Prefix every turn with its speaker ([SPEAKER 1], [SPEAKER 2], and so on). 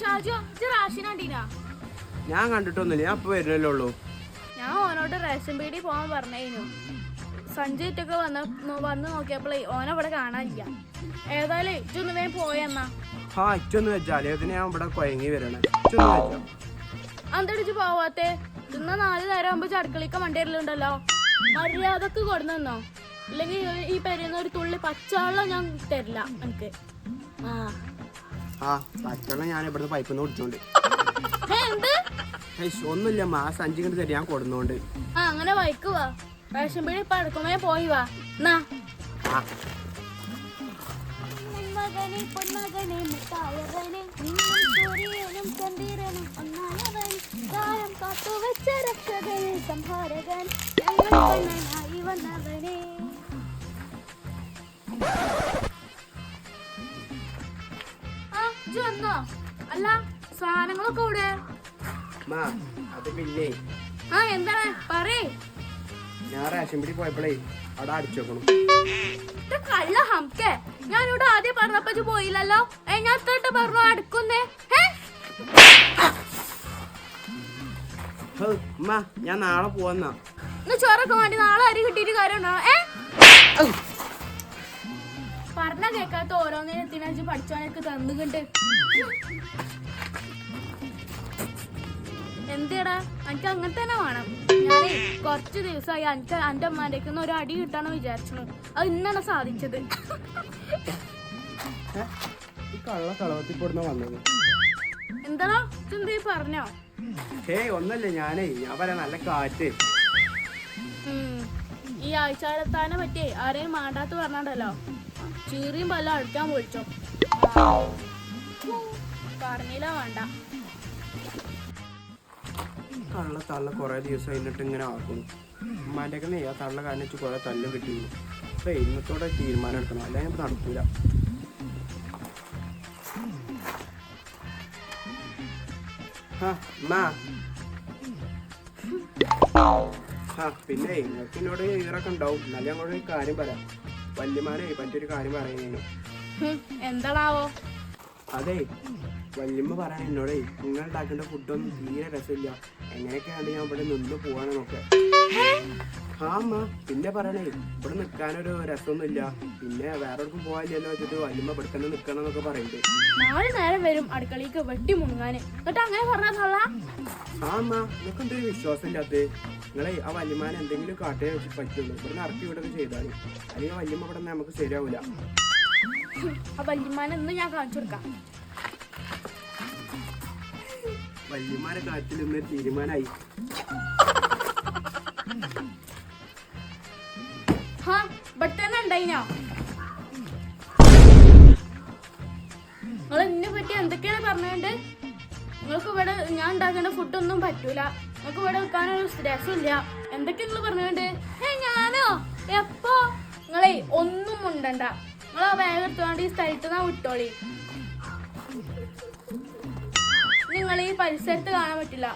[SPEAKER 1] ഷാജു ഇത് കണ്ടീനാ?
[SPEAKER 2] ഞാൻ കണ്ടിട്ടൊന്നുമില്ല ഞാൻ ഇപ്പൊ വരുന്നല്ലേ ഉള്ളൂ.
[SPEAKER 1] ഞാൻ ഓനോട് റേഷൻ പീടി പോവാൻ പറഞ്ഞേനു. സഞ്ജയിട്ടൊക്കെ വന്ന് വന്ന് നോക്കിയപ്പോഴേ ഓനവിടെ കാണാനില്ല. ഏതായാലും ഇജൊന്ന് വേഗം പോയെന്നാ
[SPEAKER 2] ആ ഇച്ചൊന്ന് വെച്ചാലേ അതിന് ഞാൻ ഇവിടെ കൊയങ്ങി വരണേ. ഇച്ചൊന്ന് വെച്ചോ.
[SPEAKER 1] അന്തടിച്ച് പോവാത്തെ? ഇന്ന് നാല് നേരം ആകുമ്പോ ചടുക്കളിക്ക വണ്ടിയിലുണ്ടല്ലോ മര്യാദയ്ക്ക് കൊടുന്നോ ഇല്ലെങ്കിൽ ഈ പെരുന്ന ഒരു തുള്ളി പച്ചവെള്ളം ഞാൻ തരില്ല എനിക്ക് ആ.
[SPEAKER 2] ആ പച്ചവെള്ളം ഞാൻ ഇവിടുന്ന് പൈപ്പിൽ നിന്ന് കുടിച്ചോണ്ട്. ഒന്നുമില്ല മാ സഞ്ചി കണ്ട് തരും ഞാൻ കൊടുന്നോണ്ട്.
[SPEAKER 1] ആ അങ്ങനെ വൈക്ക് വാ. റേഷൻ പീടി ഇപ്പൊ പോയി വാ. എന്നാ
[SPEAKER 2] ആ.
[SPEAKER 1] മകനെ പൊന്മകനെ മുത്തായവനെ നിന്നും സൂര്യനും ചന്ദ്രനും ഒന്നായവൻ കാലം കാത്തു വെച്ച രക്ഷകനെ സംഹാരകൻ ഞങ്ങൾ അല്ല സാധനങ്ങളൊക്കെ ഇവിടെ
[SPEAKER 2] അത് പിന്നെ.
[SPEAKER 1] ആ എന്താണ്? പറയേ.
[SPEAKER 2] ഞാൻ റേഷൻ പിടി പോയപ്പോഴേ അവിടെ
[SPEAKER 1] അടിച്ചോക്കണം കള്ള ഹംക്കെ. ഞാനിവിടെ ആദ്യം പറഞ്ഞപ്പോ പോയില്ലല്ലോ. ഏ ഞാൻ തൊട്ട് പറഞ്ഞു അടുക്കുന്നേ.
[SPEAKER 2] ഞാൻ നാളെ പോവന്നാ.
[SPEAKER 1] ചോറൊക്കെ വേണ്ടി നാളെ അരി കിട്ടിയിട്ട് കാര്യമുണ്ടോ? ഏ? പറഞ്ഞ കേൾക്കാത്ത ഓരോന്നിനും എത്തിനു പഠിച്ചവനൊക്കെ തന്നുകൊണ്ട് എന്തേടാ? എനിക്ക് അങ്ങനെ തന്നെ വേണം. ഞാനേ കുറച്ച് ദിവസമായി എനിക്ക് എന്റെ അമ്മേക്ക് ഒരു അടി കിട്ടാന്ന് വിചാരിച്ചു. അത് ഇന്നാണ് സാധിച്ചത്. എന്താണോ ചിന്തി പറഞ്ഞോ?
[SPEAKER 2] ഏയ് ഒന്നല്ലേ ഞാനേ. ഞാൻ പറയാം നല്ല കാറ്റ്.
[SPEAKER 1] ഈ ഈ ആഴ്ചത്താനെ പറ്റിയേ ആരെയും മാണ്ടാത്ത് പറഞ്ഞാണ്ടല്ലോ. ചീറിയും പല്ല അടുക്കാൻ വിളിച്ചോ. പറഞ്ഞില്ല വേണ്ട.
[SPEAKER 2] കള്ള തള്ള കുറെ ദിവസം കഴിഞ്ഞിട്ട് ഇങ്ങനെ ആക്കുന്നു. ഉമ്മാന്റെ ആ നെയ്യാ തള്ള കാരണം വെച്ച് കുറെ തല്ലും കിട്ടിയിരുന്നു. അപ്പൊ ഇന്നത്തോടെ തീരുമാനം എടുക്കണം. അല്ലെങ്കിൽ ഇപ്പൊ നടക്കൂല. ആ, ഉമ്മാ. ആ പിന്നെ നിങ്ങൾക്ക് എന്നോട് ഈറൊക്കെ ഉണ്ടാവും. എന്നാലും ഞങ്ങളോട് ഒരു കാര്യം പറയാം. വല്യമാനെ പറ്റിയൊരു കാര്യം
[SPEAKER 1] പറയുന്നു എന്താണാവോ?
[SPEAKER 2] അതെ. വല്യമ്മ പറയാൻ എന്നോടേ നിങ്ങൾ ഉണ്ടാക്കേണ്ട ഫുഡൊന്നും തീരെ രസമില്ല. എങ്ങനെയൊക്കെയാണ് ഞാൻ ഇവിടെ നിന്ന് പോവാണെന്നൊക്കെ ആ അമ്മ പിന്നെ പറയണേ ഇവിടെ നിൽക്കാനൊരു രസമൊന്നുമില്ല. പിന്നെ വേറെ എവിടേക്കും പോകാനില്ലല്ലോ വെച്ചിട്ട് വല്യമ്മ ഇവിടെ തന്നെ നിൽക്കണം എന്നൊക്കെ പറയണ്ടേ.
[SPEAKER 1] നാല് നേരം വരും അടുക്കളയ്ക്ക് വെട്ടി മുങ്ങാന് എന്നിട്ട് അങ്ങനെ പറഞ്ഞാ
[SPEAKER 2] ആ അമ്മ നിങ്ങൾക്ക് എന്തൊരു വിശ്വാസം ഇല്ലാത്ത നിങ്ങളെ ആ വല്യമാനെ എന്തെങ്കിലും കാട്ടേ പറ്റുള്ളൂ. ഇവിടെ ഇറക്കി വിടൊക്കെ ചെയ്താൽ അല്ലെങ്കിൽ വല്യമ്മ ഇവിടെ നമുക്ക് ശരിയാവില്ല
[SPEAKER 1] ആ വല്യമാനെ ഒന്നും ഞാൻ കാണിച്ചു കൊടുക്കാം.
[SPEAKER 2] വല്യമാരെ കാറ്റിൽ നിന്ന് തീരുമാനമായി
[SPEAKER 1] തന്നെ നിങ്ങൾ എന്നെ പറ്റി എന്തൊക്കെയാണ് പറഞ്ഞുകൊണ്ട് നിങ്ങൾക്ക് ഇവിടെ ഞാൻ ഉണ്ടാക്കേണ്ട ഫുഡൊന്നും പറ്റൂല. നിങ്ങൾക്ക് ഇവിടെ വെക്കാനൊരു രസമില്ല. എന്തൊക്കെ നിങ്ങൾ പറഞ്ഞുകൊണ്ട് ഏ ഞാനോ? എപ്പോ നിങ്ങളെ ഒന്നും ഉണ്ടണ്ട നിങ്ങൾ ആ ബാഗ് എടുത്തുകൊണ്ട് ഈ സ്ഥലത്ത് നിന്നാ വിട്ടോളി. പരിസരത്ത് കാണാൻ പറ്റില്ല.